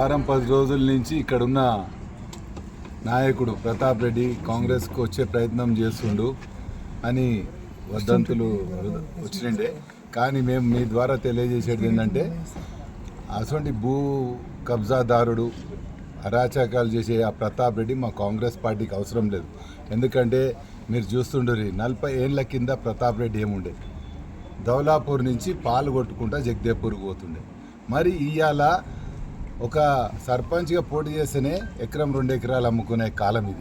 వారం పది రోజుల నుంచి ఇక్కడున్న నాయకుడు ప్రతాప్ రెడ్డి కాంగ్రెస్కు వచ్చే ప్రయత్నం చేస్తుండు అని వదంతులు వచ్చినండే కానీ మేము మీ ద్వారా తెలియజేసేది ఏంటంటే అటువంటి భూ కబ్జాదారుడు అరాచకాలు చేసే ఆ ప్రతాప్ రెడ్డి మా కాంగ్రెస్ పార్టీకి అవసరం లేదు. ఎందుకంటే మీరు చూస్తుండ్రి నలభై ఏళ్ళ కింద ప్రతాప్ రెడ్డి ఏముండే? దౌలాపూర్ నుంచి పాలు కొట్టుకుంటా జగదేపూర్కి పోతుండే. మరి ఇవాళ ఒక సర్పంచ్గా పోటీ చేస్తేనే ఎకరం రెండు ఎకరాలు అమ్ముకునే కాలం ఇది.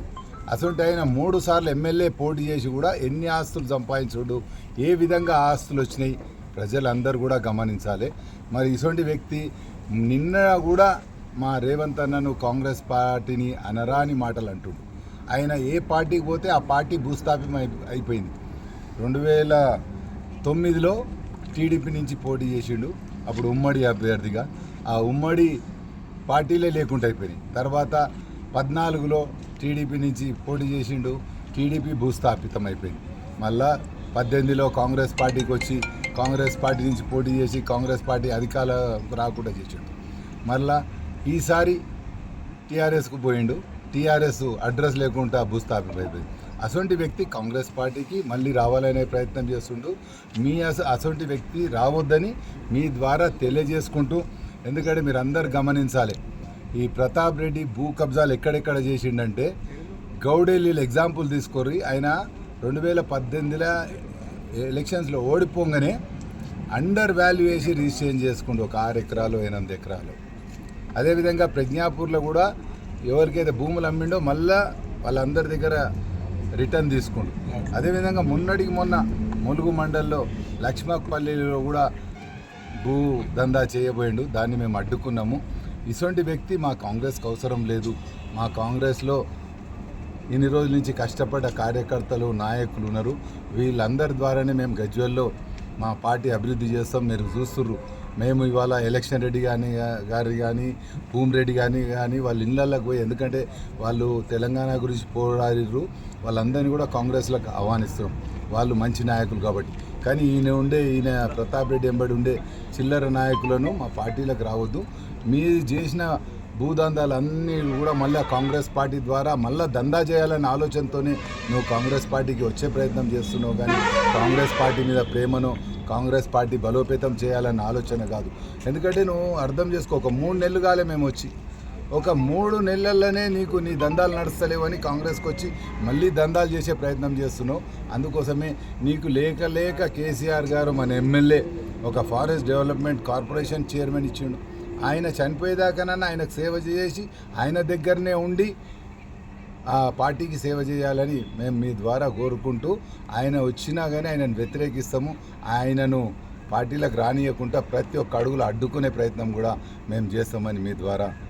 అసలు ఆయన మూడు సార్లు ఎమ్మెల్యే పోటీ చేసి కూడా ఎన్ని ఆస్తులు సంపాదించుడు ఏ విధంగా ఆస్తులు వచ్చినాయి ప్రజలందరూ కూడా గమనించాలి. మరి ఇటువంటి వ్యక్తి నిన్న కూడా మా రేవంత్ అన్నను కాంగ్రెస్ పార్టీని అనరాని మాటలు అంటుండు. ఆయన ఏ పార్టీకి పోతే ఆ పార్టీ భూస్థాపితం అయి- అయిపోయింది. రెండు వేల తొమ్మిదిలో టీడీపీ నుంచి పోటీ చేసిండు అప్పుడు ఉమ్మడి అభ్యర్థిగా. ఆ ఉమ్మడి పార్టీలే లేకుండా అయిపోయినాయి. తర్వాత పద్నాలుగులో టీడీపీ నుంచి పోటీ చేసిండు టీడీపీ భూస్థాపితం అయిపోయింది. మళ్ళా పద్దెనిమిదిలో కాంగ్రెస్ పార్టీకి వచ్చి కాంగ్రెస్ పార్టీ నుంచి పోటీ చేసి కాంగ్రెస్ పార్టీ అధికారం రాకుండా చేసిండు. మళ్ళా ఈసారి టీఆర్ఎస్కు పోయిండు. టీఆర్ఎస్ అడ్రస్ లేకుండా భూస్థాపితం అయిపోయింది. అసొంటి వ్యక్తి కాంగ్రెస్ పార్టీకి మళ్ళీ రావాలనే ప్రయత్నం చేస్తుండు. మీ అస అసొంటి వ్యక్తి రావద్దని మీ ద్వారా తెలియజేసుకుంటూ ఎందుకంటే మీరు అందరు గమనించాలి. ఈ ప్రతాప్ రెడ్డి భూ కబ్జాలు ఎక్కడెక్కడ చేసిండంటే గౌడెల్లీలు ఎగ్జాంపుల్ తీసుకొని ఆయన రెండు వేల పద్దెనిమిదిలో ఎలక్షన్స్లో ఓడిపోగానే అండర్ వాల్యూ వేసి రిజిస్ట్రేషన్ చేసుకుంటూ ఒక ఆరు ఎకరాలు ఎనిమిది ఎకరాలు. అదేవిధంగా ప్రజ్ఞాపూర్లో కూడా ఎవరికైతే భూములు అమ్మిండో మళ్ళా వాళ్ళందరి దగ్గర రిటర్న్ తీసుకుండు. అదేవిధంగా మొన్నటికి మొన్న ములుగు మండల్లో లక్ష్మపల్లిలో కూడా భూ దందా చేయబోయిండు. దాన్ని మేము అడ్డుకున్నాము. ఇటువంటి వ్యక్తి మా కాంగ్రెస్కి అవసరం లేదు. మా కాంగ్రెస్లో ఇన్ని రోజుల నుంచి కష్టపడ్డ కార్యకర్తలు నాయకులు ఉన్నారు. వీళ్ళందరి ద్వారానే మేము గజ్వెల్లో మా పార్టీ అభివృద్ధి చేస్తాం. మీరు చూస్తుర్రు. మేము ఇవాళ ఎలక్షన్ రెడ్డి కానీ గారి కానీ భూమి రెడ్డి కానీ కానీ వాళ్ళ ఇళ్ళకి పోయి ఎందుకంటే వాళ్ళు తెలంగాణ గురించి పోరాడిర్రు. వాళ్ళందరినీ కూడా కాంగ్రెస్లోకి ఆహ్వానిస్తున్నాం. వాళ్ళు మంచి నాయకులు కాబట్టి. కానీ ఈయన ఉండే ఈయన ప్రతాప్ రెడ్డి ఎంబడి ఉండే చిల్లర నాయకులను మా పార్టీలకు రావద్దు. మీరు చేసిన భూదందాలు అన్నీ కూడా మళ్ళీ కాంగ్రెస్ పార్టీ ద్వారా మళ్ళీ దందా చేయాలనే ఆలోచనతోనే నువ్వు కాంగ్రెస్ పార్టీకి వచ్చే ప్రయత్నం చేస్తున్నావు. కానీ కాంగ్రెస్ పార్టీ మీద ప్రేమను కాంగ్రెస్ పార్టీ బలోపేతం చేయాలన్న ఆలోచన కాదు. ఎందుకంటే నువ్వు అర్థం చేసుకో ఒక మూడు నెలలు కాలే మేము వచ్చి. ఒక మూడు నెలల్లోనే నీకు నీ దందాలు నడుస్తలేవని కాంగ్రెస్కి వచ్చి మళ్ళీ దందాలు చేసే ప్రయత్నం చేస్తున్నావు. అందుకోసమే నీకు లేక లేక కేసీఆర్ గారు మన ఎమ్మెల్యే ఒక ఫారెస్ట్ డెవలప్మెంట్ కార్పొరేషన్ చైర్మన్ ఇచ్చిండు. ఆయన చనిపోయేదాకానన్నా ఆయనకు సేవ చేసి ఆయన దగ్గరనే ఉండి ఆ పార్టీకి సేవ చేయాలని మేము మీ ద్వారా కోరుకుంటూ ఆయన వచ్చినా కానీ ఆయనను వ్యతిరేకిస్తాము. ఆయనను పార్టీలకు రానియకుండా ప్రతి ఒక్క అడుగులు అడ్డుకునే ప్రయత్నం కూడా మేము చేస్తామని మీ ద్వారా